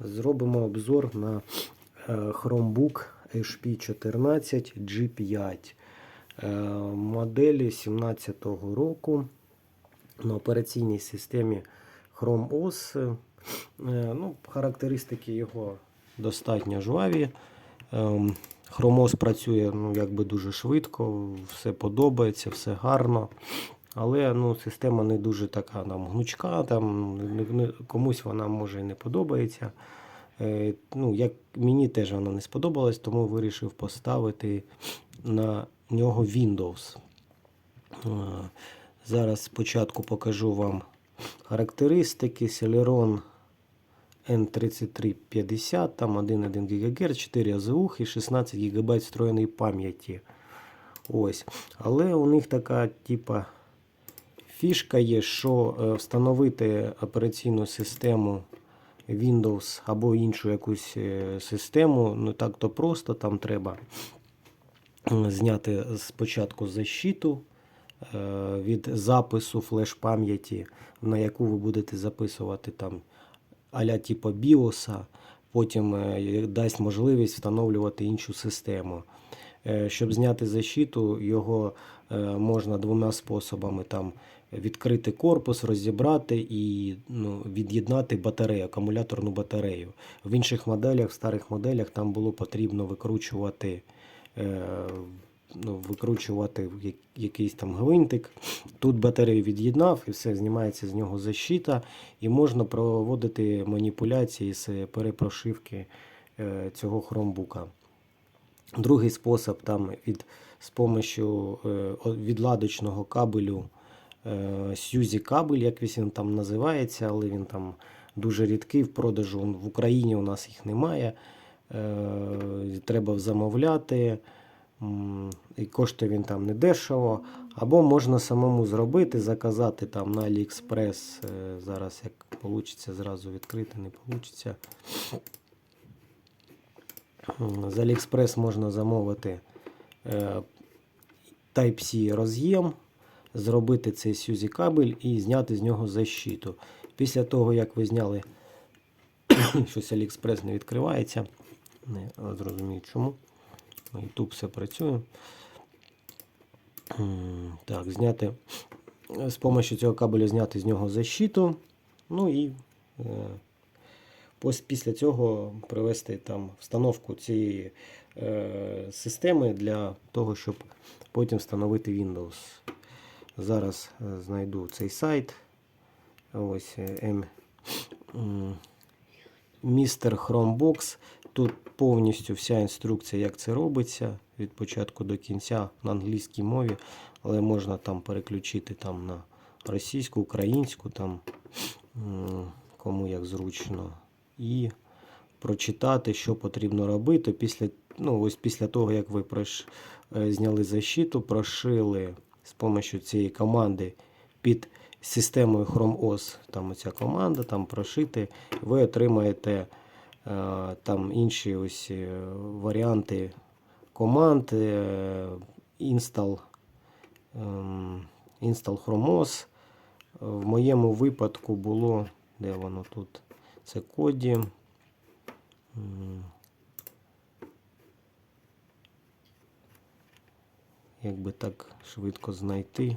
зробимо обзор на е, Chromebook HP 14 G5 е, моделі 17-го року на операційній системі Chrome OS. Е, Ну, характеристики його достатньо жваві. Ем, Chrome OS працює ну, якби дуже швидко, все подобається, все гарно. Але ну, система не дуже така нам гнучка, там, комусь вона може і не подобається. Е, ну, як мені теж вона не сподобалась, тому вирішив поставити на нього Windows. Е, Зараз спочатку покажу вам характеристики. Celeron N3350, там 1,1 ГГц, 4 АЗУХ і 16 ГБ встроєної пам'яті. Ось. Але у них така, типа, фішка є, що е, встановити операційну систему Windows або іншу якусь е, систему не так то просто. Там треба зняти спочатку защиту е, від запису флеш-пам'яті, на яку ви будете записувати там аля типу біоса, потім дасть можливість встановлювати іншу систему. Щоб зняти защиту, його можна двома способами там відкрити корпус, розібрати і ну, від'єднати батарею, акумуляторну батарею. В інших моделях, в старих моделях, там було потрібно викручувати. е, Ну, викручувати якийсь там гвинтик. Тут батарею від'єднав і все, знімається з нього защита, і можна проводити маніпуляції з перепрошивки е, цього хромбука. Другий спосіб там від, з помощью е, відладочного кабелю е, Сюзі кабель, як він там називається, але він там дуже рідкий в продажу. В Україні у нас їх немає. Е, треба замовляти. І коштує він там не дешево. Або можна самому зробити, заказати там на AliExpress. Е, Зараз як вийде, зразу відкрити, не вийде. З AliExpress можна замовити Type-C роз'єм, зробити цей Сюзі кабель і зняти з нього защиту. Після того, як ви зняли, щось AliExpress не відкривається. Не зрозумію чому. YouTube все працює. Так, зняти з допомогою цього кабелю зняти з нього защиту. Ну і е, Після цього провести там встановку цієї е, системи для того, щоб потім встановити Windows. Зараз е, знайду цей сайт. Ось е, М. м, Містер Chromebox. Тут повністю вся інструкція, як це робиться від початку до кінця на англійській мові, але можна там переключити там на російську, українську, там кому як зручно і прочитати, що потрібно робити після, ну, ось після того, як ви прош, е, зняли защиту, прошили з допомогою цієї команди під системою Chrome OS, там оця команда, там прошити, ви отримаєте е, там інші ось е, варіанти команд, е, install, ем, install Chrome OS. В моєму випадку було, де воно тут? Це коді. М. Як би так швидко знайти.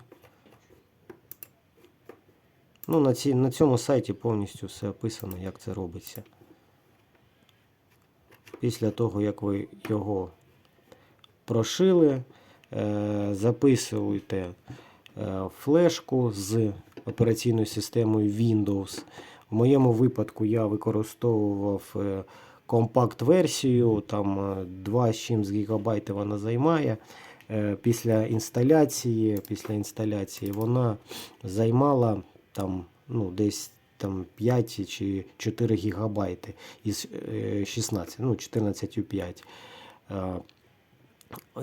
Ну, на, ці, на цьому сайті повністю все описано, як це робиться. Після того, як ви його прошили, е, записуєте е, флешку з операційною системою Windows. В моєму випадку я використовував е, компакт-версію, там е, 2 з чимсь гігабайти вона займає. Е, Після інсталяції, після інсталяції вона займала там, ну, десь там 5 чи 4 гігабайти із е, 16, ну 14,5. Е,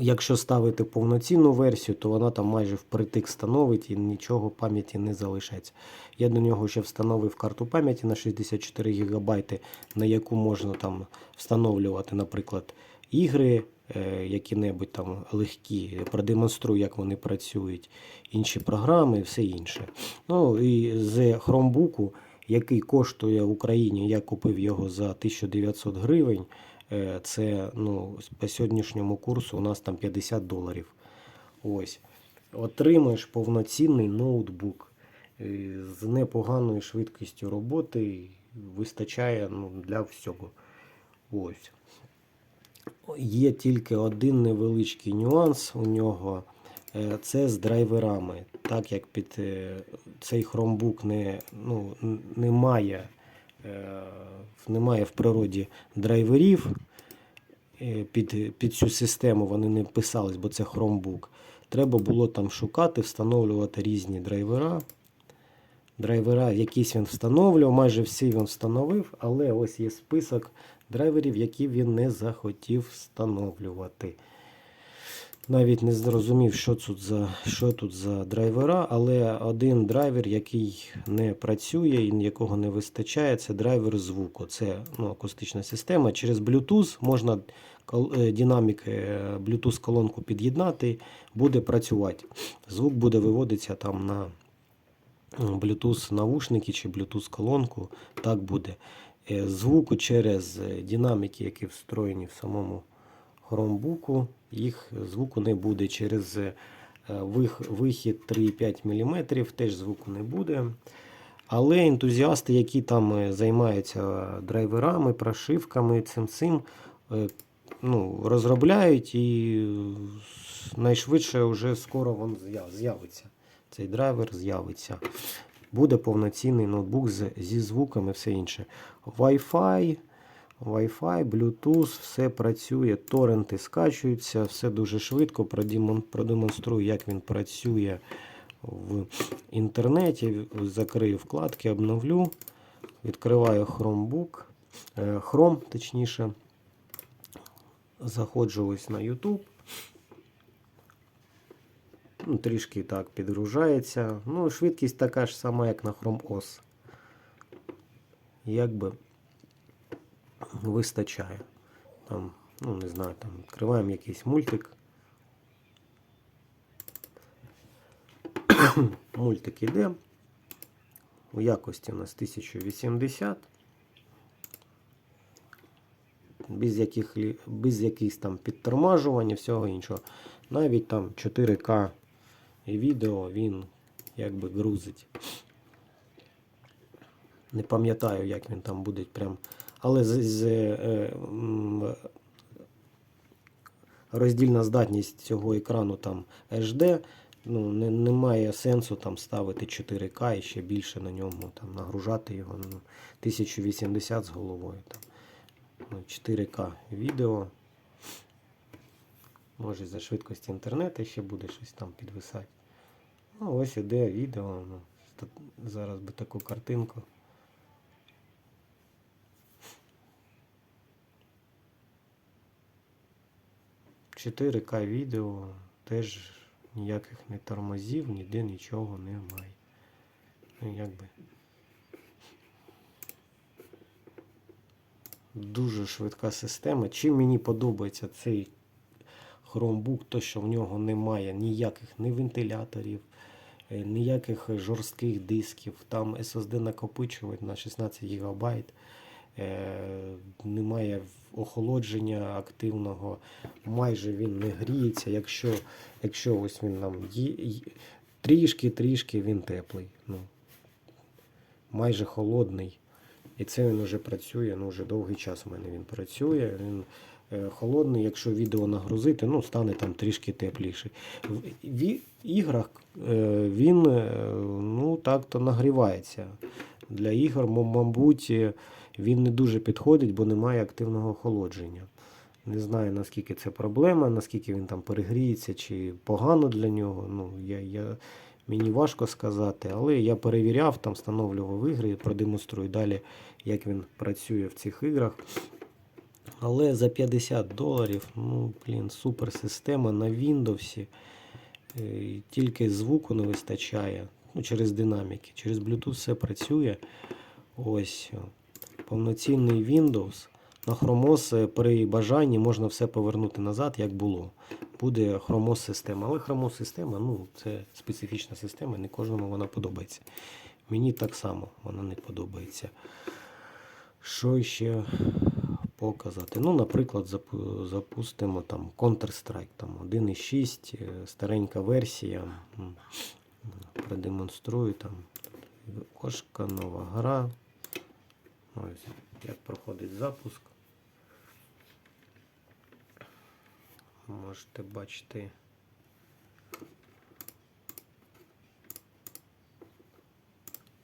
Якщо ставити повноцінну версію, то вона там майже впритик становить і нічого пам'яті не залишається. Я до нього ще встановив карту пам'яті на 64 ГБ, на яку можна там встановлювати, наприклад, ігри, е, які-небудь там легкі, продемонструю, як вони працюють, інші програми і все інше. Ну і з Chromebook який коштує в Україні. Я купив його за 1900 гривень. Е, Це ну, по сьогоднішньому курсу у нас там 50 доларів. Ось. Отримаєш повноцінний ноутбук е, з непоганою швидкістю роботи. Вистачає ну, для всього. Ось. Є тільки один невеличкий нюанс у нього. Е, Це з драйверами. Так як під е, цей Chromebook не, ну, немає, е, немає в природі драйверів під, під цю систему, вони не писались, бо це Chromebook. Треба було там шукати, встановлювати різні драйвера. Драйвера, якісь він встановлював, майже всі він встановив, але ось є список драйверів, які він не захотів встановлювати. Навіть не зрозумів, що тут за, що тут за драйвера, але один драйвер, який не працює і якого не вистачає, це драйвер звуку. Це ну, акустична система. Через Bluetooth можна е, е, Bluetooth колонку під'єднати, буде працювати. Звук буде виводитися там на Bluetooth навушники чи Bluetooth колонку. Так буде. Е, Звуку через е, динаміки, які встроєні в самому Chromebook, їх звуку не буде. Через е, вих- вихід 3,5 мм теж звуку не буде. Але ентузіасти, які там займаються драйверами, прошивками, цим цим, ну, розробляють і найшвидше вже скоро він з'явиться. Цей драйвер з'явиться. Буде повноцінний ноутбук з, зі звуками все інше. Wi-Fi, Wi-Fi, Bluetooth, все працює, торренти скачуються, все дуже швидко. Продемонструю, як він працює в інтернеті. Закрию вкладки, обновлю. Відкриваю Chromebook, е, Chrome, точніше. Заходжу ось на YouTube. Ну, трішки так підгружається. Ну, швидкість така ж сама, як на Chrome OS. Якби вистачає. Там, ну, не знаю, там відкриваємо якийсь мультик. Мультик іде. У якості у нас 1080. Без, яких, без якихось там підтормажувань і всього іншого. Навіть там 4К і відео він якби грузить. Не пам'ятаю, як він там буде прям. Але з, з, е, роздільна здатність цього екрану там HD. Ну, не, немає сенсу там ставити 4К і ще більше на ньому там нагружати його. Ну, 1080 з головою. Там. Ну, 4К відео. Може за швидкості інтернету ще буде щось там підвисати. Ну, ось іде відео. Ну, зараз би таку картинку. Чотири к відео теж ніяких не тормозів, ніде нічого немає. Ну, якби. Дуже швидка система. Чим мені подобається цей Chromebook, то що в нього немає ніяких ні вентиляторів, ніяких жорстких дисків. Там SSD накопичувач на 16 ГБ. Е, немає охолодження активного, майже він не гріється. Якщо, якщо ось він нам є, трішки-трішки він теплий. Ну, майже холодний. І це він вже працює, ну вже довгий час у мене він працює. Він е, холодний, якщо відео нагрузити, ну стане там трішки тепліший. В іграх е, він е, ну так-то нагрівається. Для ігор, мабуть, е, він не дуже підходить, бо немає активного охолодження. Не знаю, наскільки це проблема, наскільки він там перегріється, чи погано для нього. Ну, я, я, мені важко сказати, але я перевіряв, там встановлював ігри, продемонструю далі, як він працює в цих іграх. Але за 50 доларів, ну, блін, супер система на Windows. Е, Тільки звуку не вистачає. Ну, через динаміки. Через Bluetooth все працює. Ось. Повноцінний Windows. На Chromos е, при бажанні можна все повернути назад, як було. Буде Chromos система. Але Chromos система, ну, це специфічна система, не кожному вона подобається. Мені так само вона не подобається. Що ще показати? Ну, наприклад, запустимо там Counter-Strike там 1.6, е, старенька версія. Продемонструю там. Кошка, нова гра. Ось, як проходить запуск. Можете бачити.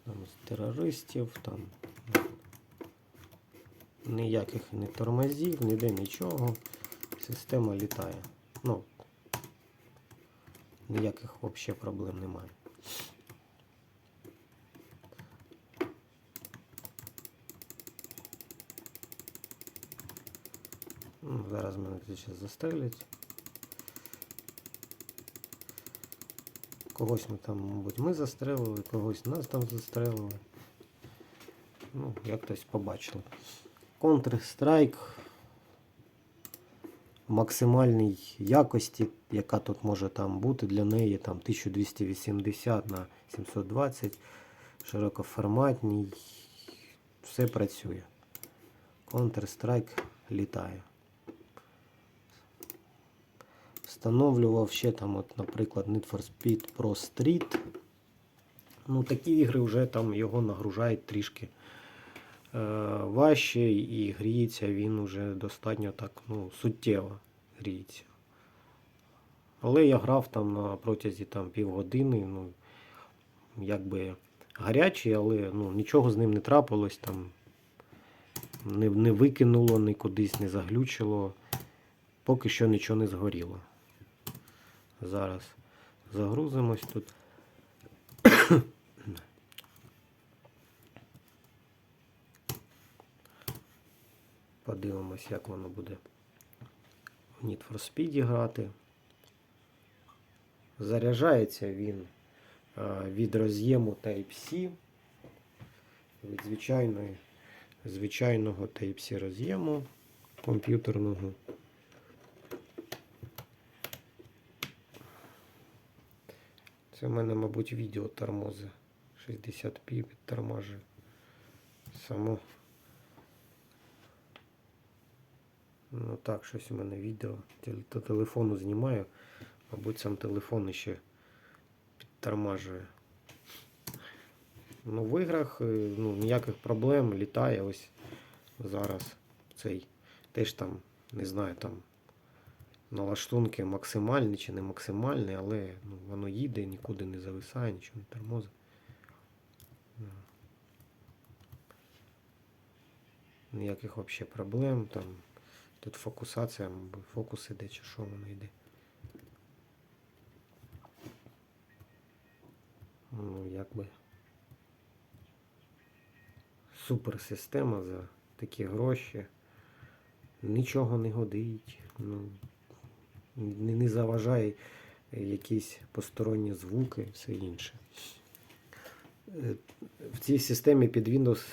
Там з терористів, там ніяких не тормозів, ніде нічого. Система літає. Ну, ніяких взагалі проблем немає. Ну, зараз мене тут зараз застрелять. Когось ми там, мабуть, ми застрелили, когось нас там застрелили. Ну, як хтось побачили. Counter-Strike максимальній якості, яка тут може там бути для неї, там 1280 на 720, широкоформатній, все працює. Counter-Strike літає. Встановлював ще там, от, наприклад, Need for Speed Pro Street. Ну, такі ігри вже там його нагружають трішки важче і гріється він уже достатньо так ну, суттєво гріється. Але я грав там на протязі там, півгодини, ну, якби гарячий, але ну, нічого з ним не трапилось, там, не, не викинуло, ні кудись не заглючило, поки що нічого не згоріло. Зараз загрузимось тут. Подивимось, як воно буде в Need for Speed грати. Заряджається він від роз'єму Type-C, від звичайної, звичайного Type-C роз'єму комп'ютерного. Це в мене, мабуть, відео тормози 60p підтормажує. Само. Ну так, щось у мене відео. Теле- телефону знімаю. Мабуть, сам телефон ще підтормажує. Ну, в іграх е, ну, ніяких проблем літає ось зараз цей. Теж там, не знаю, там налаштунки максимальні чи не максимальні, але ну, воно їде, нікуди не зависає, нічого не тормозить. Ну. Ніяких взагалі проблем. Там, тут фокусація, фокус іде чи що воно йде. Ну, якби. Супер система за такі гроші. Нічого не годить. Ну, не, заважає якісь посторонні звуки і все інше. Е, В цій системі під Windows,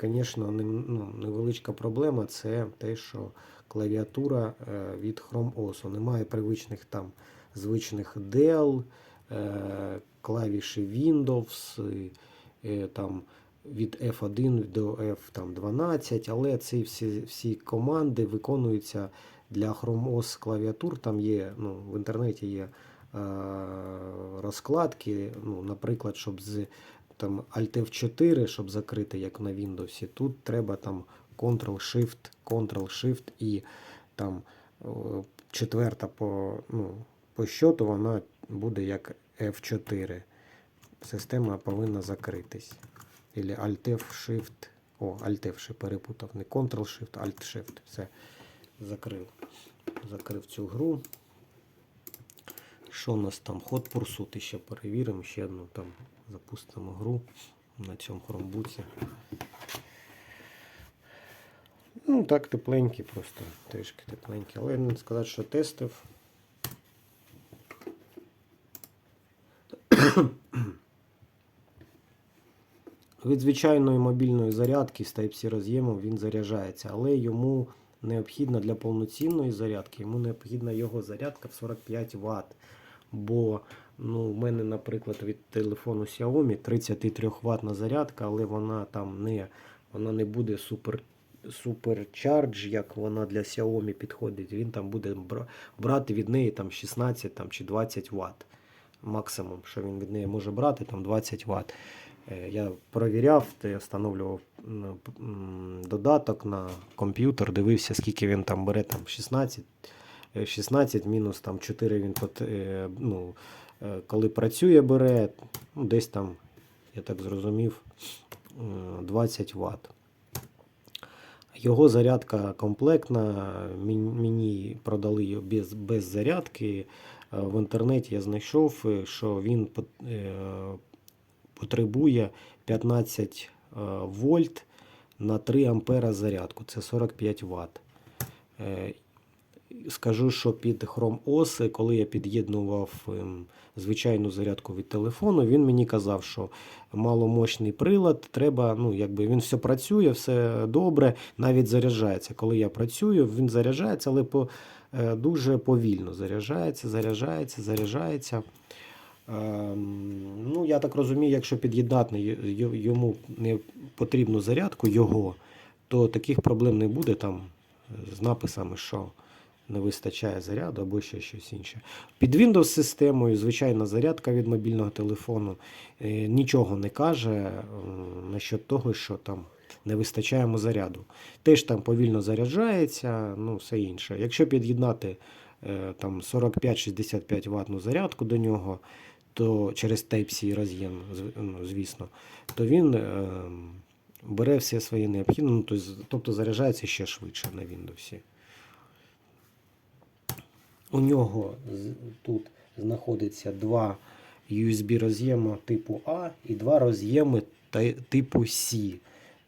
звісно, ну, невеличка проблема це те, що клавіатура е, від Chrome OS. Немає привичних там звичних DEL, е, клавіші Windows, е, там від F1 до F12, але ці всі, всі команди виконуються для Chrome OS клавіатур. Там є, ну, в інтернеті є е, розкладки, ну, наприклад, щоб з там Alt F4, щоб закрити, як на Windows, тут треба там Ctrl-Shift, Ctrl-Shift і там четверта по, ну, по щоту вона буде як F4. Система повинна закритись. Или Alt-F-Shift. О, Alt-F перепутав. Не Ctrl-Shift, Alt-Shift. Все. Закрив. Закрив цю гру. Що у нас там? Ход пурсути ще перевіримо. Ще одну там запустимо гру на цьому хромбуці. Ну, так, тепленький просто. Трішки тепленький. Але не сказати, що тестив. Від звичайної мобільної зарядки з Type-C роз'ємом він заряджається, але йому необхідно для повноцінної зарядки, йому необхідна його зарядка в 45 Вт. Бо Ну, у мене, наприклад, від телефону Xiaomi 33 ватна зарядка, але вона там не, вона не буде супер, суперчардж, як вона для Xiaomi підходить. Він там буде брати від неї там 16 там, чи 20 Вт. Максимум, що він від неї може брати, там 20 Вт. Е, Я провіряв, я встановлював додаток на комп'ютер, дивився, скільки він там бере, там 16, е, 16 мінус там 4 він е, ну, е, коли працює, бере, ну, десь там, я так зрозумів, е, 20 Вт. Його зарядка комплектна, мені продали її без, без зарядки. Е, В інтернеті я знайшов, е, що він е, потребує 15 е, вольт на 3 ампера зарядку. Це 45 Вт. Скажу, що під Chrome OS, коли я під'єднував ем, звичайну зарядку від телефону, він мені казав, що маломощний прилад, треба, ну, якби він все працює, все добре, навіть заряджається. Коли я працюю, він заряджається, але по, е, дуже повільно заряджається, заряджається, заряджається. Ем, ну, я так розумію, якщо під'єднати йому не потрібну зарядку, його, то таких проблем не буде там е, з написами, що не вистачає заряду або ще щось інше. Під Windows системою звичайна зарядка від мобільного телефону е, нічого не каже насчет того, що там не вистачає заряду. Теж там повільно заряджається, ну все інше. Якщо під'єднати е, там 45-65 ватну зарядку до нього, то через Type-C роз'єм, ну, звісно, то він е, бере все своє необхідне, ну, тобто заряджається ще швидше на Windows. У нього тут знаходиться два USB роз'єми типу А і два роз'єми типу C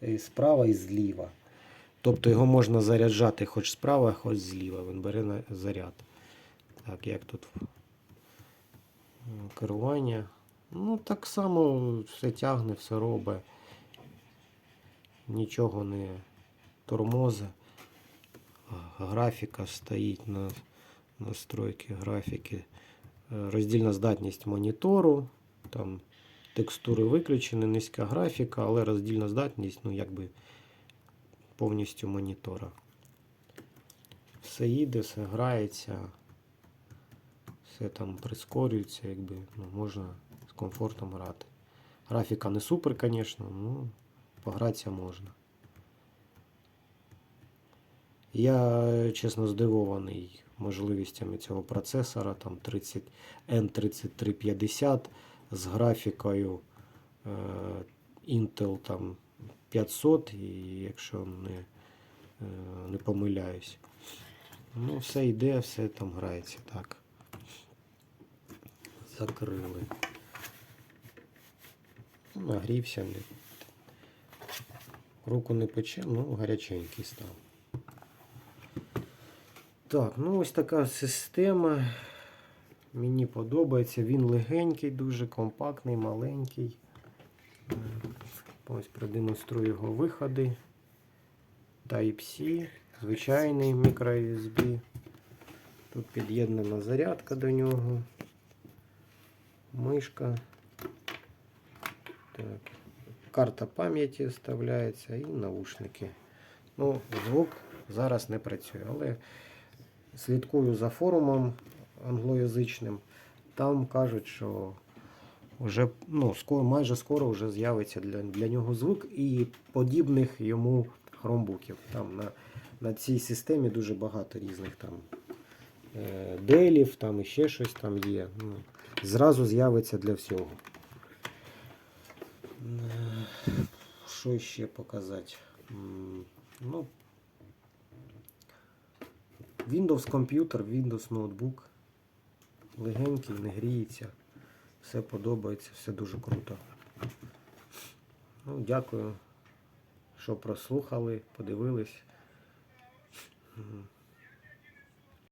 е, справа і зліва. Тобто його можна заряджати хоч справа, хоч зліва. Він бере на заряд. Так, як тут керування. Ну, так само все тягне, все робить. Нічого не тормозе. А, Графіка стоїть на настройки графіки. Е, Роздільна здатність монітору. Там текстури виключені, низька графіка, але роздільна здатність, ну, якби повністю монітора. Все їде, все грається, все там прискорюється, якби ну, можна з комфортом грати. Графіка не супер, звісно, ну погратися можна. Я, чесно, здивований можливостями цього процесора, там 30 N3350 з графікою е, Intel там 500, і якщо не, е, не помиляюсь. Ну, все йде, все там грається так. Закрили. Нагрівся. Руку не пече, ну гаряченький став. Так, ну ось така система. Мені подобається. Він легенький, дуже компактний, маленький. Ось продемонструю його виходи. Type-C, звичайний microUSB. Тут під'єднана зарядка до нього. Мишка. Так. Карта пам'яті вставляється і наушники. Ну, звук зараз не працює, але слідкую за форумом англоязичним. Там кажуть, що вже ну, скоро, майже скоро вже з'явиться для, для нього звук і подібних йому хромбуків. Там на, на цій системі дуже багато різних там е, делів, там і ще щось там є. Ну, зразу з'явиться для всього. Е, Що ще показати? Ну, Windows комп'ютер, Windows ноутбук. Легенький, не гріється. Все подобається, все дуже круто. Ну, дякую, що прослухали, подивились.